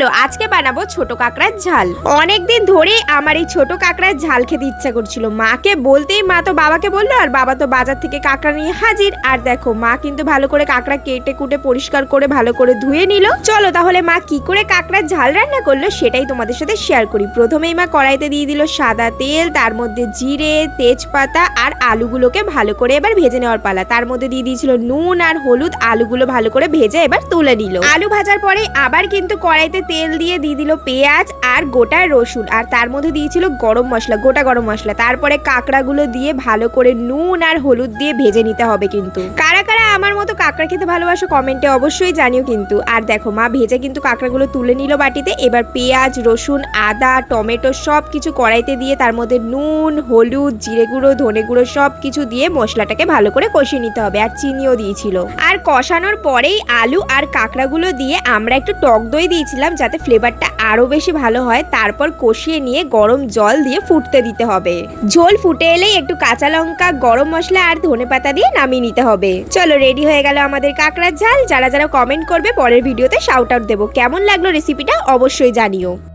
চলো, আজকে বানাবো ছোট কাঁকড়ার ঝাল। অনেক দিন ধরেই আমার এই ছোট কাঁকড়ার ঝাল খেতে ইচ্ছা করছিল। মাকে বলতেই মা তো বাবাকে বলল, আর বাবা তো বাজার থেকে কাঁকড়া নিয়ে হাজির। আর দেখো, মা কিন্তু ভালো করে কাঁকড়া কেটে কুটে পরিষ্কার করে ভালো করে ধুয়ে নিল। চলো তাহলে মা কি করে কাঁকড়ার ঝাল রান্না করল সেটাই তোমাদের সাথে শেয়ার করি। প্রথমেই মা কড়াইতে দিয়ে দিল সাদা তেল, তার মধ্যে জিরে, তেজপাতা আর আলুগুলোকে ভালো করে এবার ভেজে নেওয়ার পালা। তার মধ্যে দিয়ে দিয়েছিল নুন আর হলুদ, আলুগুলো ভালো করে ভেজে এবার তুলে নিল। আলু ভাজার পরে আবার কিন্তু কড়াইতে তেল দিয়ে দিয়ে দিল পেঁয়াজ আর গোটা রসুন। আর তার মধ্যে দিয়েছিল গরম মশলা, গোটা গরম মশলা। তারপরে কাঁকড়াগুলো দিয়ে ভালো করে নুন আর হলুদ দিয়ে ভেজে নিতে হবে কিন্তু। কারা কারা আমার মতো কাঁকড়া খেতে ভালোবাসো কমেন্টে অবশ্যই জানিও কিন্তু। আর দেখো, মা ভেজে কিন্তু কাঁকড়াগুলো তুলে নিল বাটিতে। এবার পেঁয়াজ, রসুন, আদা, টমেটো সব কিছু কড়াইতে দিয়ে তার মধ্যে নুন, হলুদ, জিরে গুঁড়ো, ধনে গুঁড়ো সব কিছু দিয়ে মশলাটাকে ভালো করে কষিয়ে নিতে হবে আর চিনিও দিয়েছিল। আর কষানোর পরেই আলু আর কাঁকড়াগুলো দিয়ে আমরা একটু টক দই দিয়েছিলাম যাতে ফ্লেভারটা আরও বেশি ভালো হয়। তারপর কষিয়ে নিয়ে গরম জল দিয়ে ফুটতে দিতে হবে। ঝোল ফুটে এলেই একটু কাঁচা লঙ্কা, গরম মশলা আর ধনে পাতা দিয়ে নামিয়ে নিতে হবে। চলো রেডি হয়ে গেল আমাদের কাঁকড়ার ঝাল। যারা যারা কমেন্ট করবে, পরের ভিডিওতে শাউট আউট দেবো। কেমন লাগল রেসিপিটা অবশ্যই জানিও।